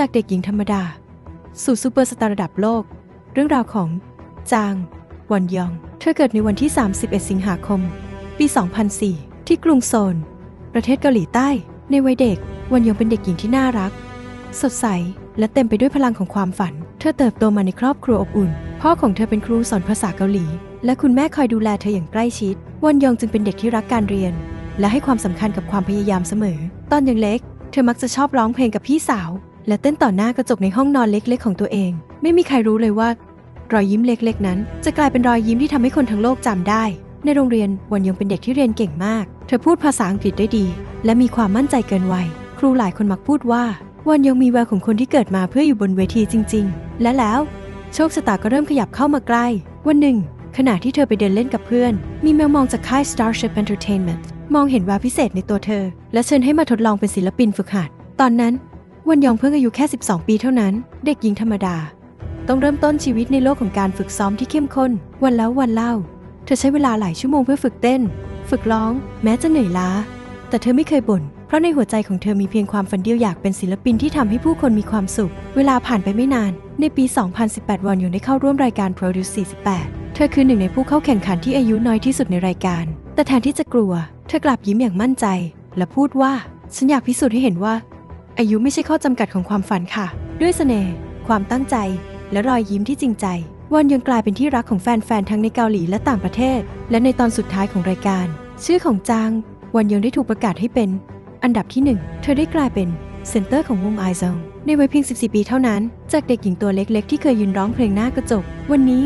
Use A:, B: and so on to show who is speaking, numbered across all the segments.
A: จากเด็กหญิงธรรมดา สู่ซูเปอร์สตาร์ระดับโลก เรื่องราวของ จางวอนยอง เธอเกิดในวันที่ 31 สิงหาคม ปี 2004 ที่กรุงโซลประเทศเกาหลีใต้ ในวัยเด็กวอนยองเป็นเด็กหญิงที่น่ารัก สดใส และเต็มไปด้วยพลังของความฝัน เธอเติบโตมาในครอบครัวอบอุ่น พ่อของเธอเป็นครูสอนภาษาเกาหลี และคุณแม่คอยดูแลเธออย่างใกล้ชิดวอนยองจึงเป็นเด็กที่รักการเรียน และให้ความสำคัญกับความพยายามเสมอ ตอนยังเล็ก เธอมักจะชอบร้องเพลงกับพี่สาว และเต้นต่อหน้ากระจกในห้องนอนเล็กๆ ของตัวเอง ไม่มีใครรู้เลยว่า รอยยิ้มเล็กๆ นั้น จะกลายเป็นรอยยิ้มที่ทำให้คนทั้งโลกจำได้ ในโรงเรียนวันยงเป็นเด็กที่เรียนเก่งมาก เธอพูดภาษาอังกฤษได้ดี และมีความมั่นใจเกินวัย ครูหลายคนมักพูดว่า วันยงมีแววของคนที่เกิดมาเพื่ออยู่บนเวทีจริง ๆ และแล้ว โชคชะตาก็เริ่มขยับเข้ามาใกล้ วันหนึ่ง ขณะที่เธอไปเดินเล่นกับเพื่อน มีแมวมองจากค่าย Starship Entertainment มองเห็นแววพิเศษในตัวเธอ และเชิญให้มาทดลองเป็นศิลปินฝึกหัด ตอนนั้น วันยองเพิ่งอายุแค่ 12 ปีเท่านั้น เด็กหญิงธรรมดา ต้องเริ่มต้นชีวิตในโลกของการฝึกซ้อมที่เข้มข้น วันแล้ววันเล่า เธอใช้เวลาหลายชั่วโมงเพื่อฝึกเต้น ฝึกร้อง แม้จะเหนื่อยล้า แต่เธอไม่เคยบ่น เพราะในหัวใจของเธอมีเพียงความฝันเดียวอยากเป็นศิลปินที่ทำให้ผู้คนมีความสุข เวลาผ่านไปไม่นาน ในปี 2018 วอนยงได้เข้าร่วมรายการ Produce 48 เธอคือหนึ่งในผู้เข้าแข่งขันที่อายุน้อยที่สุดในรายการ แต่แทนที่จะกลัว เธอกลับยิ้มอย่างมั่นใจ และพูดว่า ฉันอยากพิสูจน์ให้เห็นว่า อายุไม่ใช่ข้อจำกัดของความฝันค่ะ ด้วยเสน่ห์ความตั้งใจ และรอยยิ้มที่จริงใจวอนยังกลายเป็นที่รักของแฟนๆทั้งในเกาหลีและต่างประเทศ และในตอนสุดท้ายของรายการ ชื่อของจางวอนยังได้ถูกประกาศให้เป็น อันดับที่หนึ่งเธอได้กลายเป็นเซนเตอร์ของวงไอซองในวัยเพียง 14 ปีเท่านั้น จากเด็กหญิงตัวเล็กๆ ที่เคยยืนร้องเพลงหน้ากระจก วันนี้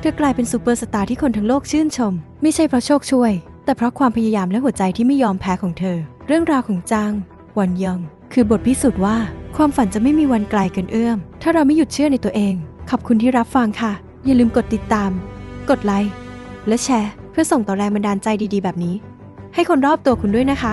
A: เธอกลายเป็นซูเปอร์สตาร์ที่คนทั้งโลกชื่นชม ไม่ใช่เพราะโชคช่วย แต่เพราะความพยายามและหัวใจที่ไม่ยอมแพ้ของเธอ เรื่องราวของจางวอนยอง คือบทพิสูจน์ว่าความฝันจะไม่มีวันไกลเกินเอื้อม ถ้าเราไม่หยุดเชื่อในตัวเอง ขอบคุณที่รับฟังค่ะ อย่าลืมกดติดตาม กดไลค์และแชร์ เพื่อส่งต่อแรงบันดาลใจดีๆ แบบนี้ ให้คนรอบตัวคุณด้วยนะคะ